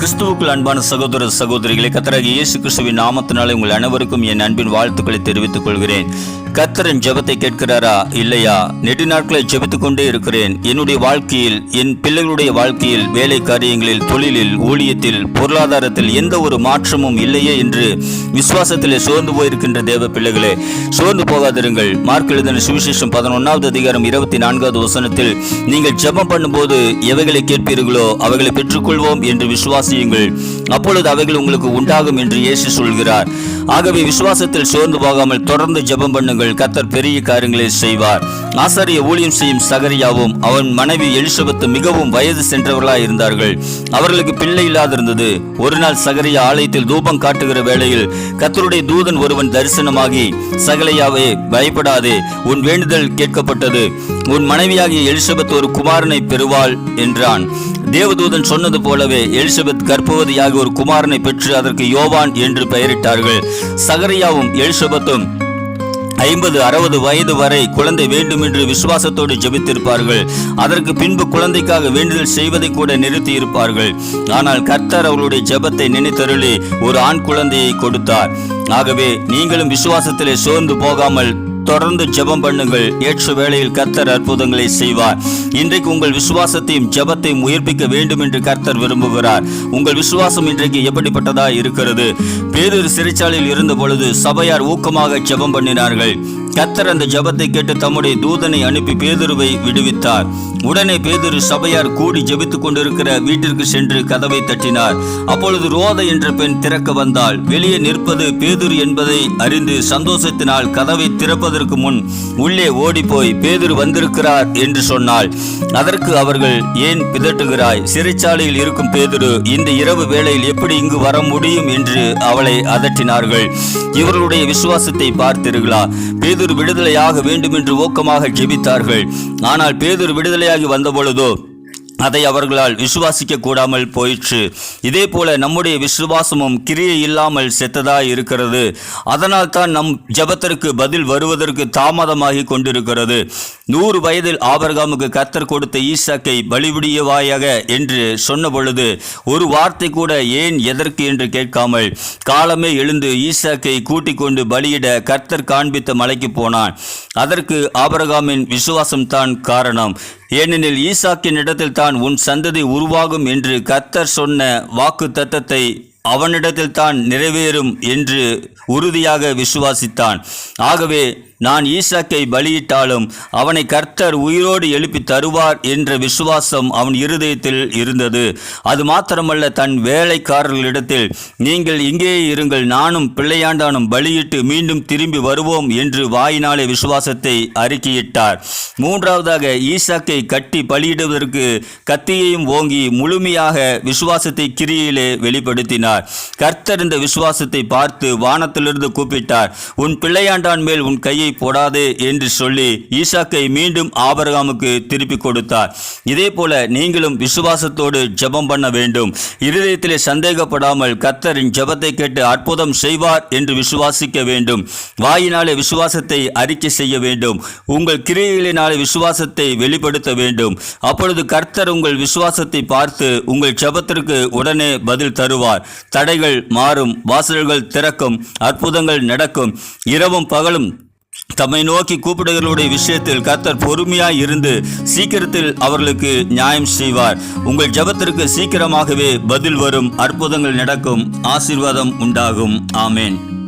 கிறிஸ்துவுக்குள் அன்பான சகோதர சகோதரிகளை கத்தராக இயேசு கிறிஸ்துவின் நாமத்தினாலே உங்கள் அனைவருக்கும் என் அன்பின் வாழ்த்துக்களை தெரிவித்துக் கொள்கிறேன். கத்தரின் ஜெபத்தை கேட்கிறாரா இல்லையா? நெடு நாட்களை ஜெபித்துக் கொண்டே இருக்கிறேன். என்னுடைய வாழ்க்கையில் என் பிள்ளைகளுடைய வாழ்க்கையில் வேலை காரியங்களில் தொழிலில் ஊழியத்தில் பொருளாதாரத்தில் எந்த ஒரு மாற்றமும் இல்லையே என்று விசுவாசத்திலே சோர்ந்து போயிருக்கின்ற தேவ பிள்ளைகளே சோர்ந்து போகாதிருங்கள். மார்க் எழுதின சுவிசேஷம் பதினொன்றாவது அதிகாரம் இருபத்தி நான்காவது வசனத்தில் நீங்கள் ஜெபம் பண்ணும்போது எவைகளை கேட்பீர்களோ அவைகளை பெற்றுக்கொள்வோம் என்று விசுவாசியுங்கள் அப்பொழுது அவைகள் உங்களுக்கு உண்டாகும் என்று இயேசு சொல்கிறார். ஆகவே விசுவாசத்தில் சோர்ந்து போகாமல் தொடர்ந்து ஜெபம் பண்ணுங்கள். கத்தர் பெரிய காரியங்களை செய்வார். ஆசாரிய ஊழியம் செய்யும் சகரியாவும் அவன் மனைவி எலிசபத்து மிகவும் வயது சென்றவர்களாய் இருந்தார்கள். அவர்களுக்கு பிள்ளை இல்லாதிருந்தது. ஒரு நாள் சகரியா ஆலயத்தில் தூபம் காட்டுகிற வேளையில் கத்தருடைய தூதன் ஒருவன் தரிசனமாகி சகலையாவே பயப்படாதே உன் வேண்டுதல் கேட்கப்பட்டது. உன் மனைவியாகிய எலிசபெத் ஒரு குமாரனை பெறுவாள் என்றான். தேவதூதன் சொன்னது போலவே எலிசபெத் கர்ப்பவதியாக ஒரு குமாரனை பெற்று அதற்கு யோவான் என்று பெயரிட்டார்கள். சகரியாவும் எலிசபெத்தும் ஐம்பது அறுபது வயது வரை குழந்தை வேண்டும் என்று விசுவாசத்தோடு ஜெபித்திருப்பார்கள். அதற்கு பின்பு குழந்தைக்காக வேண்டுதல் செய்வதை கூட நிறுத்தி இருப்பார்கள் ஆனால் கர்த்தர் அவர்களுடைய ஜெபத்தை நினைத்தருளி ஒரு ஆண் குழந்தையை கொடுத்தார். ஆகவே நீங்களும் விசுவாசத்திலே சோர்ந்து போகாமல் தொடர்ந்து ஜெபம் பண்ணுங்கள். ஏற்ற வேளையில் கர்த்தர் அற்புதங்களை செய்வார். இன்றைக்கு உங்கள் விசுவாசத்தையும் ஜெபத்தையும் உயிர்ப்பிக்க வேண்டும் என்று கர்த்தர் விரும்புகிறார். உங்கள் விசுவாசம் இன்றைக்கு எப்படிப்பட்டதா இருக்கிறது? பேரூர் சிறைச்சாலையில் இருந்த பொழுது சபையார் ஊக்கமாக ஜெபம் பண்ணினார்கள். கத்தர் அந்த ஜெபத்தை கேட்டு தம்முடைய தூதனை அனுப்பி பேதுருவை விடுவித்தார். உடனே பேதுரு சபையார் கூடி ஜெபித்துக் கொண்டிருக்கிற வீட்டிற்கு சென்று கதவை தட்டினார். அப்பொழுது ரோத என்ற பெண் திறக்க வந்தால் வெளியே நிற்பது பேதுரு என்பதை அறிந்து சந்தோஷத்தினால் கதவை திறப்பதற்கு முன் உள்ளே ஓடிப்போய் பேதுரு வந்திருக்கிறார் என்று சொன்னாள். அதற்கு அவர்கள் ஏன் பிதட்டுகிறாய்? சிறைச்சாலையில் இருக்கும் பேதுரு இந்த இரவு வேளையில் எப்படி இங்கு வர முடியும்? என்று அவளை அதட்டினார்கள். இவர்களுடைய விசுவாசத்தை பார்த்தீர்களா? பேதுரு விடுதலையாக வேண்டும் என்று ஊக்கமாக ஜெபித்தார்கள். ஆனால் பேதுரு விடுதலையாகி வந்தபொழுதோ அதை அவர்களால் விசுவாசிக்க கூடாமல் போயிற்று. இதே போல நம்முடைய விசுவாசமும் கிரியை இல்லாமல் செத்ததாய் இருக்கிறது. அதனால் தான் நம் ஜபத்திற்கு பதில் வருவதற்கு தாமதமாகி கொண்டிருக்கிறது. நூறு வயதில் ஆபர்காமுக்கு கத்தர் கொடுத்த ஈசாக்கை பலிவிடியவாயாக என்று சொன்ன பொழுது ஒரு வார்த்தை கூட ஏன் எதற்கு என்று கேட்காமல் காலமே எழுந்து ஈசாக்கை கூட்டிக் கொண்டு பலியிட கர்த்தர் காண்பித்த மலைக்கு போனான். அதற்கு ஆபரகாமின் விசுவாசம்தான் காரணம். ஏனெனில் ஈசாக்கின் இடத்தில் தான் உன் சந்ததி உருவாகும் என்று கத்தர் சொன்ன வாக்கு தத்தத்தை அவனிடத்தில் தான் நிறைவேறும் என்று உறுதியாக விசுவாசித்தான். ஆகவே நான் ஈசாக்கை பலியிட்டாலும் அவனை கர்த்தர் உயிரோடு எழுப்பி தருவார் என்ற விசுவாசம் அவன் இருதயத்தில் இருந்தது. அது மாத்திரமல்ல தன் வேலைக்காரர்களிடத்தில் நீங்கள் இங்கே இருங்கள் நானும் பிள்ளையாண்டானும் பலியிட்டு மீண்டும் திரும்பி வருவோம் என்று வாயினாலே விசுவாசத்தை அறிக்கையிட்டார் மூன்றாவதாக ஈசாக்கை கட்டி பலியிடுவதற்கு கத்தியையும் ஓங்கி முழுமையாக விசுவாசத்தை கிரியிலே வெளிப்படுத்தினார். கர்த்தர் இந்த விசுவாசத்தை பார்த்து வானத்திலிருந்து கூப்பிட்டார் உன் பிள்ளையாண்டான் மேல் உன் கையை போடாதே என்று சொல்லி ஈசாக்கை மீண்டும் ஆபரகாமுக்கு திருப்பி கொடுத்தார். இதே போல நீங்களும் விசுவாசத்தோடு ஜெபம் பண்ண வேண்டும். இருதயத்திலே சந்தேகப்படாமல் கர்த்தரின் ஜெபத்தை கேட்டு அற்புதம் செய்வார் என்று விசுவாசிக்க வேண்டும். வாயினாலே விசுவாசத்தை அறிக்கை செய்ய வேண்டும். உங்கள் கிரியைகளினாலே விசுவாசத்தை வெளிப்படுத்த வேண்டும். அப்பொழுது கர்த்தர் உங்கள் விசுவாசத்தை பார்த்து உங்கள் ஜெபத்திற்கு உடனே பதில் தருவார். தடைகள் மாறும் வாசல்கள் திறக்கும் அற்புதங்கள் நடக்கும் இரவும் பகலும் தம்மை நோக்கி கூப்பிடுகிறவருடைய விஷயத்தில் கர்த்தர் பொறுமையாய் இருந்து சீக்கிரத்தில் அவர்களுக்கு நியாயம் செய்வார். உங்கள் ஜெபத்திற்கு சீக்கிரமாகவே பதில் வரும் அற்புதங்கள் நடக்கும். ஆசீர்வாதம் உண்டாகும். ஆமேன்.